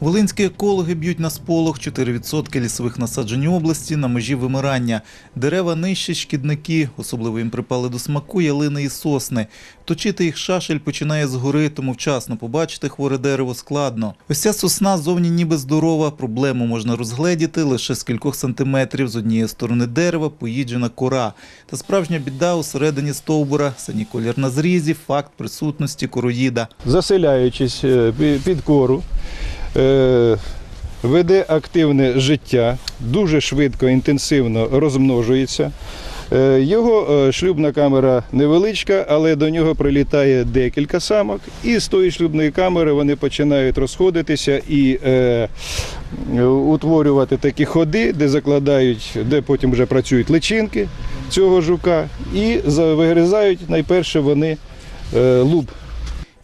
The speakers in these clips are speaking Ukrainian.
Волинські екологи б'ють на сполох 4% лісових насаджень області на межі вимирання. Дерева нищать шкідники, особливо їм припали до смаку ялини і сосни. Точити їх шашель починає згори, тому вчасно побачити хворе дерево складно. Ось ця сосна зовні ніби здорова, проблему можна розгледіти лише з кількох сантиметрів. З однієї сторони дерева поїджена кора. Та справжня біда усередині стовбура, синій колір на зрізі, факт присутності короїда. заселяючись е, під кору, веде активне життя, дуже швидко, інтенсивно розмножується. Е, Його е, шлюбна камера невеличка, але до нього прилітає декілька самок, і з тої шлюбної камери вони починають розходитися і е, утворювати такі ходи, де закладають, де потім вже працюють личинки цього жука, і за- вигризають найперше вони е, луб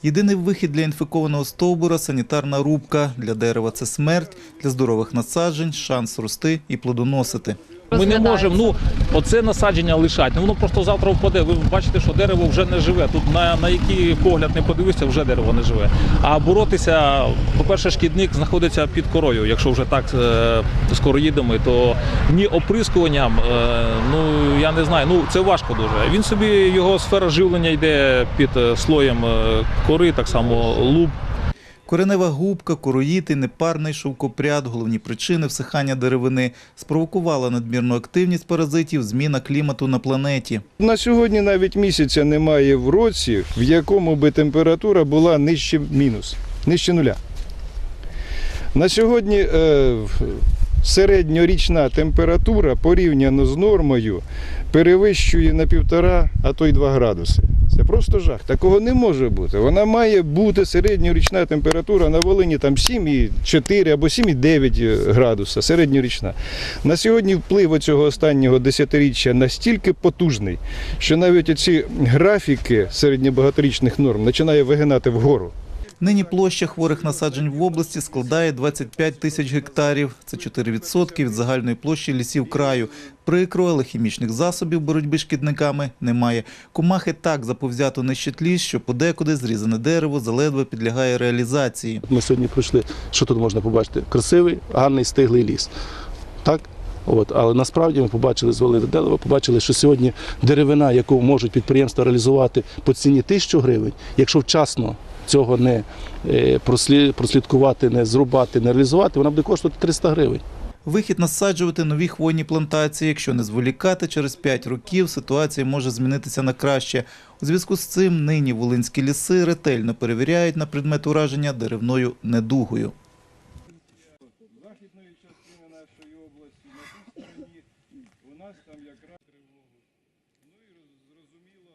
Єдиний вихід для інфікованого стовбура – санітарна рубка. Для дерева це смерть, для здорових насаджень – шанс рости і плодоносити. Ми не можемо, ну оце насадження лишати. Ну воно просто завтра впаде. Ви бачите, що дерево вже не живе. Тут на, на який погляд не подивишся, вже дерево не живе. А боротися, по-перше, шкідник знаходиться під корою. Якщо вже так е, з короїдами, то ні оприскуванням, е, ну я не знаю, ну це важко дуже. Він собі його сфера живлення йде під е, слоєм е, кори, так само луб. Коренева губка, короїд і непарний шовкопряд – головні причини всихання деревини – спровокувала надмірну активність паразитів зміна клімату на планеті. На сьогодні навіть місяця немає в році, в якому би температура була нижче мінус, нижче нуля. На сьогодні е, середньорічна температура порівняно з нормою перевищує на півтора, а то й два градуси. Це просто жах. Такого не може бути. Вона має бути середньорічна температура на Волині там 7,4 або 7,9 градуса, середньорічна. На сьогодні вплив цього останнього десятиріччя настільки потужний, що навіть оці графіки середньобагаторічних норм починає вигинати вгору. Нині площа хворих насаджень в області складає 25 тисяч гектарів. Це 4% від загальної площі лісів краю. Прикро, але хімічних засобів боротьби з шкідниками немає. Комахи так заповзято нищать ліс, що подекуди зрізане дерево заледве підлягає реалізації. Ми сьогодні прийшли, що тут можна побачити? Красивий, гарний стиглий ліс. Так? От, але насправді ми побачили, звалили дерево, побачили, що сьогодні деревина, яку можуть підприємства реалізувати по ціні тисячу гривень, якщо вчасно цього не е, прослідкувати, не зрубати, не реалізувати, вона буде коштувати 300 гривень. Вихід насаджувати нові хвойні плантації. Якщо не зволікати, через 5 років ситуація може змінитися на краще. У зв'язку з цим нині волинські ліси ретельно перевіряють на предмет ураження деревною недугою. західної частини нашої області, на тій стороні у нас там якраз тривогу. Ну і зрозуміло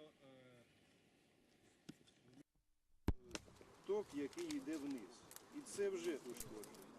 ток, який йде вниз. І це вже ушкодження.